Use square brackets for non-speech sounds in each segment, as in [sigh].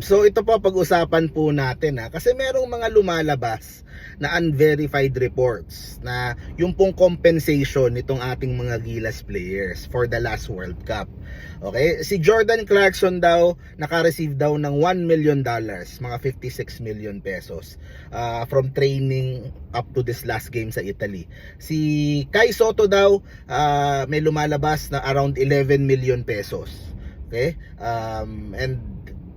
So ito po pag-usapan po natin ha kasi merong mga lumalabas na unverified reports na yung pong compensation nitong ating mga Gilas players for the last World Cup. Okay? Si Jordan Clarkson daw naka-receive daw ng 1 million dollars, mga 56 million pesos uh, from training up to this last game sa Italy. Si Kai Soto daw uh, may lumalabas na around 11 million pesos. Okay? Um, and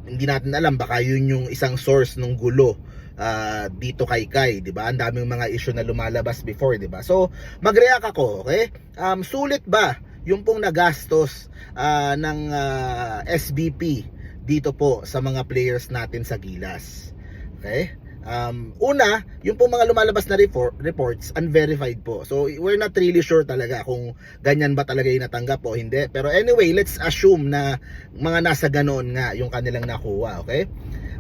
hindi natin alam baka yun yung isang source ng gulo ah, dito kay Kai, 'di ba? Ang daming mga issue na lumalabas before, 'di ba? So, mag-react ako, okay? Um sulit ba yung pong nagastos ah, ng ah, SBP dito po sa mga players natin sa Gilas? Okay? Um, una, yung pong mga lumalabas na report, reports, unverified po. So, we're not really sure talaga kung ganyan ba talaga yung natanggap o hindi. Pero anyway, let's assume na mga nasa ganoon nga yung kanilang nakuha, okay?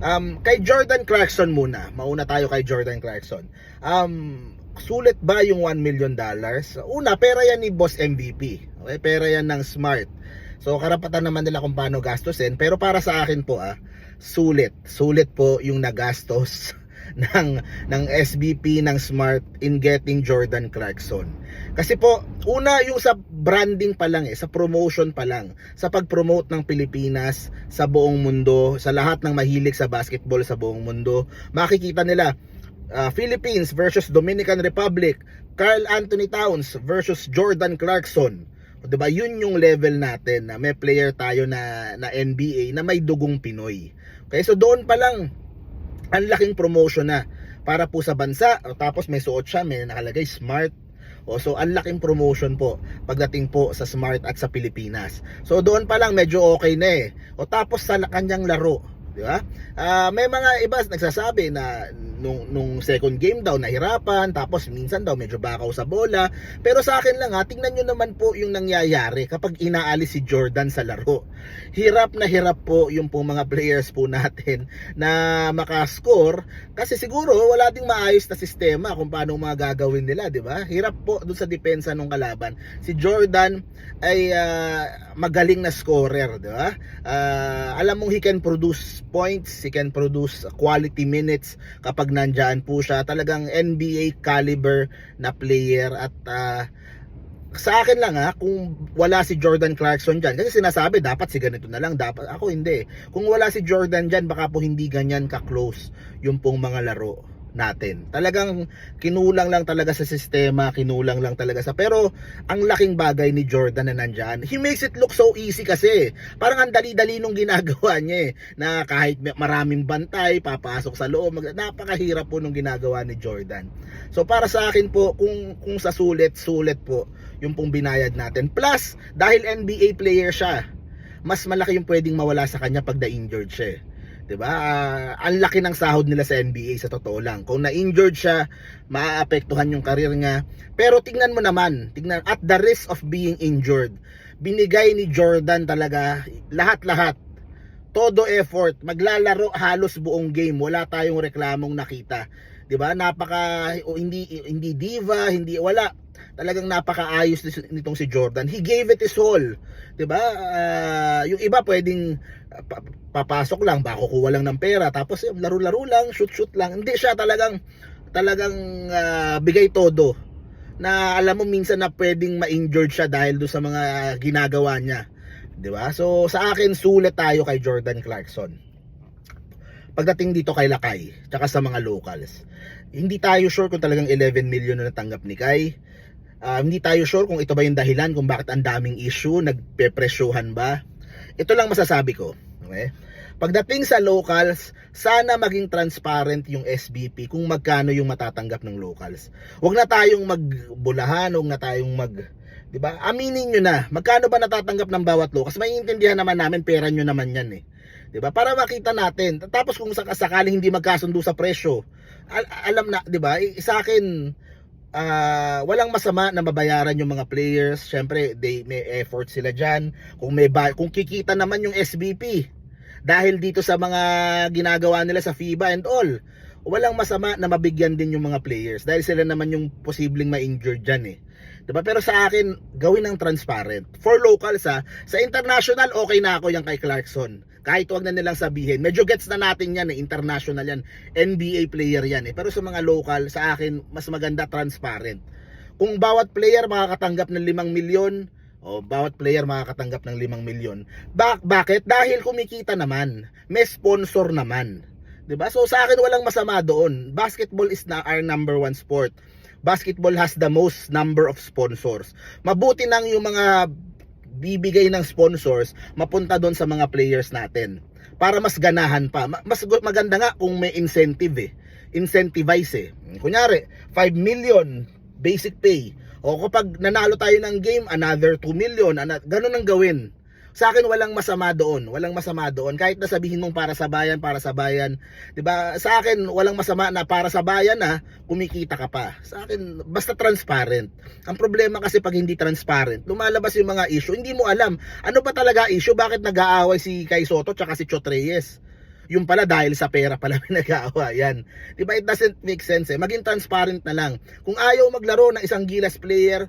Um, kay Jordan Clarkson muna. Mauna tayo kay Jordan Clarkson. Um, sulit ba yung 1 million dollars? Una, pera yan ni Boss MVP. Okay? Pera yan ng Smart. So, karapatan naman nila kung paano gastusin. Pero para sa akin po, ah, sulit. Sulit po yung nagastos [laughs] [laughs] ng ng SBP ng Smart in getting Jordan Clarkson. Kasi po, una yung sa branding pa lang eh, sa promotion pa lang, sa pag-promote ng Pilipinas sa buong mundo, sa lahat ng mahilig sa basketball sa buong mundo, makikita nila uh, Philippines versus Dominican Republic, Carl Anthony Towns versus Jordan Clarkson. 'Di ba? Yun yung level natin na may player tayo na na NBA na may dugong Pinoy. Okay, so doon pa lang ang laking promotion na para po sa bansa. O, Tapos may suot siya, may nakalagay smart. O, so ang laking promotion po pagdating po sa smart at sa Pilipinas. So doon pa lang medyo okay na eh. O tapos sa kanyang laro, di ba? Ah, may mga iba nagsasabi na nung, nung second game daw nahirapan tapos minsan daw medyo bakaw sa bola. Pero sa akin lang ha tingnan nyo naman po yung nangyayari kapag inaalis si Jordan sa laro. Hirap na hirap po yung pong mga players po natin na makascore kasi siguro wala ding maayos na sistema kung paano mga gagawin nila di ba? Hirap po dun sa depensa ng kalaban. Si Jordan ay ah, magaling na scorer di ba? Ah, alam mong he can produce points he can produce quality minutes kapag nandyan po siya talagang NBA caliber na player at ah, sa akin lang ha, kung wala si Jordan Clarkson dyan, kasi sinasabi dapat si ganito na lang, dapat ako hindi. Kung wala si Jordan dyan, baka po hindi ganyan ka-close yung pong mga laro natin. Talagang kinulang lang talaga sa sistema, kinulang lang talaga sa pero ang laking bagay ni Jordan na nandyan, he makes it look so easy kasi. Parang ang dali-dali nung ginagawa [laughs] niya eh, na kahit maraming bantay, papasok sa loob, mag- napakahirap po nung ginagawa ni Jordan. So para sa akin po, kung, kung sa sulit, sulit po yung pong binayad natin. Plus, dahil NBA player siya, mas malaki yung pwedeng mawala sa kanya pag na-injured siya eh. 'Di ba? Ah, ang laki ng sahod nila sa NBA sa totoo lang. Kung na-injured siya, maaapektuhan yung karir niya. Pero tingnan mo naman, tingnan at the risk of being injured, binigay ni Jordan talaga lahat-lahat. Todo effort, maglalaro halos buong game, wala tayong reklamong nakita. 'Di ba? Napaka hindi hindi diva, hindi wala. Talagang napakaayos nitong si Jordan. He gave it his all. 'Di ba? Ah, yung iba pwedeng ah, pa- papasok lang, baka kukuha lang ng pera, tapos laro-laro lang, shoot-shoot lang. Hindi siya talagang talagang ah, bigay todo na alam mo minsan na pwedeng ma-injured siya dahil do sa mga ginagawa niya. 'Di ba? So sa akin sulit tayo kay Jordan Clarkson. Pagdating dito kay Lakay, tsaka sa mga locals. Hindi tayo sure kung talagang 11 million na natanggap ni Kai. Ah, hindi tayo sure kung ito ba yung dahilan kung bakit ang daming issue, nagpepresyohan ba. Ito lang masasabi ko. Okay? Pagdating sa locals, sana maging transparent yung SBP kung magkano yung matatanggap ng locals. Huwag na tayong magbulahan, huwag na tayong mag 'di ba? Aminin niyo na, magkano ba natatanggap ng bawat locals? Maiintindihan naman namin pera niyo naman 'yan eh. 'Di ba? Para makita natin. Tapos kung sakasakaling hindi magkasundo sa presyo, al- alam na, 'di ba? Eh, Sa akin ah, walang masama na mabayaran yung mga players. Syempre, they may effort sila diyan. Kung may kung kikita naman yung SBP dahil dito sa mga ginagawa nila sa FIBA and all. Walang masama na mabigyan din yung mga players dahil sila naman yung posibleng ma-injured diyan eh. 'Di ba? Pero sa akin, gawin ng transparent. For locals ha, sa international okay na ako yung kay Clarkson. Kahit wag na nilang sabihin, medyo gets na natin yan eh, international yan, NBA player yan eh. Pero sa mga local, sa akin, mas maganda transparent. Kung bawat player makakatanggap ng 5 milyon, o bawat player makakatanggap ng 5 milyon. Bak bakit? Dahil kumikita naman. May sponsor naman. 'Di ba? So sa akin walang masama doon. Basketball is na our number one sport. Basketball has the most number of sponsors. Mabuti nang yung mga bibigay ng sponsors mapunta doon sa mga players natin para mas ganahan pa. Ma- Mas maganda nga kung may incentive eh. Incentivize eh. Kunyari, 5 million basic pay. O kapag nanalo tayo ng game, another 2 million. Ganun ang gawin. Sa akin walang masama doon, walang masama doon. Kahit na sabihin mong para sa bayan, para sa bayan, 'di ba? Sa akin walang masama na para sa bayan na kumikita ka pa. Sa akin basta transparent. Ang problema kasi pag hindi transparent, lumalabas yung mga issue, hindi mo alam ano ba talaga issue, bakit nag-aaway si Kai Soto tsaka si Chot Reyes. Yung pala dahil sa pera pala [laughs] may nag-aawayan. 'Di ba? It doesn't make sense eh. Maging transparent na lang. Kung ayaw maglaro ng isang Gilas player,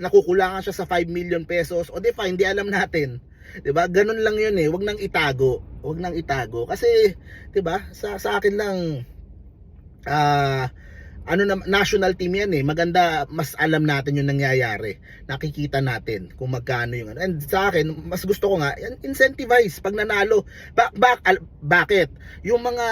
nakukulangan siya sa 5 million pesos, o di fine, di alam natin. 'Di ba? Ganun lang 'yun eh. Huwag nang itago. Huwag nang itago kasi 'di ba? Sa sa akin lang ah ano na national team yan eh. Maganda mas alam natin yung nangyayari. Nakikita natin kung magkano yung ano. And sa akin, mas gusto ko nga incentivize pag nanalo. Ba, ba, al- bakit? Yung mga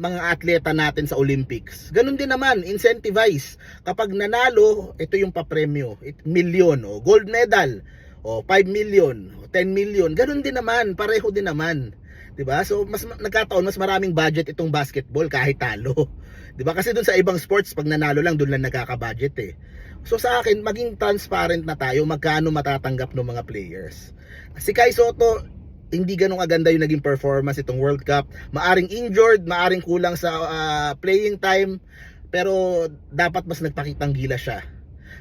mga atleta natin sa Olympics, ganun din naman, incentivize. Kapag nanalo, ito yung papremyo, it, million o gold medal o 5 million, o 10 million, ganun din naman, pareho din naman. 'Di ba? So mas ma- nagkataon mas maraming budget itong basketball kahit talo. 'Di ba? Kasi dun sa ibang sports pag nanalo lang doon lang nagkaka-budget eh. So sa akin maging transparent na tayo magkano matatanggap ng mga players. Si Kai Soto hindi ganun aganda yung naging performance itong World Cup. Maaring injured, maaring kulang sa ah, playing time, pero dapat mas nagpakitang gila siya.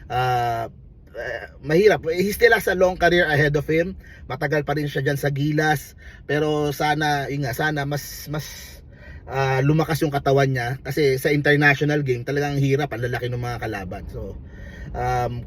Ah, eh, mahirap. He still has a long career ahead of him. Matagal pa rin siya diyan sa Gilas. Pero sana, yun nga, sana mas mas ah, lumakas yung katawan niya kasi sa international game talagang hirap ang lalaki ng mga kalaban. So um,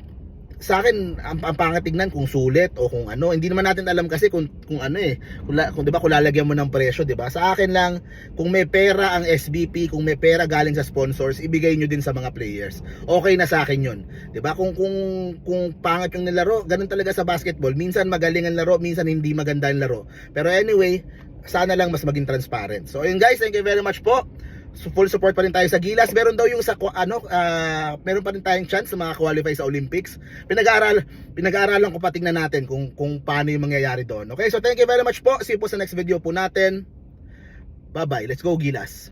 sa akin ang, ang pangit kung sulit o kung ano. Hindi naman natin alam kasi kung kung ano eh. Kung, kung 'di ba kung lalagyan mo ng presyo 'di ba? Sa akin lang kung may pera ang SBP kung may pera galing sa sponsors ibigay nyo din sa mga players. Okay na sa akin 'yun. 'di ba? Kung kung kung pangit yung nilaro ganun talaga sa basketball. Minsan magaling ang laro minsan hindi maganda ang laro. Pero anyway sana lang mas maging transparent. So ayun guys thank you very much po full support pa rin tayo sa Gilas. Meron daw yung sa ano, ah, meron pa rin tayong chance sa mga qualify sa Olympics. Pinag-aaral pinag-aaralan ko pa tingnan natin kung kung paano yung mangyayari doon. Okay? So thank you very much po. See you po sa next video po natin. Bye-bye. Let's go Gilas.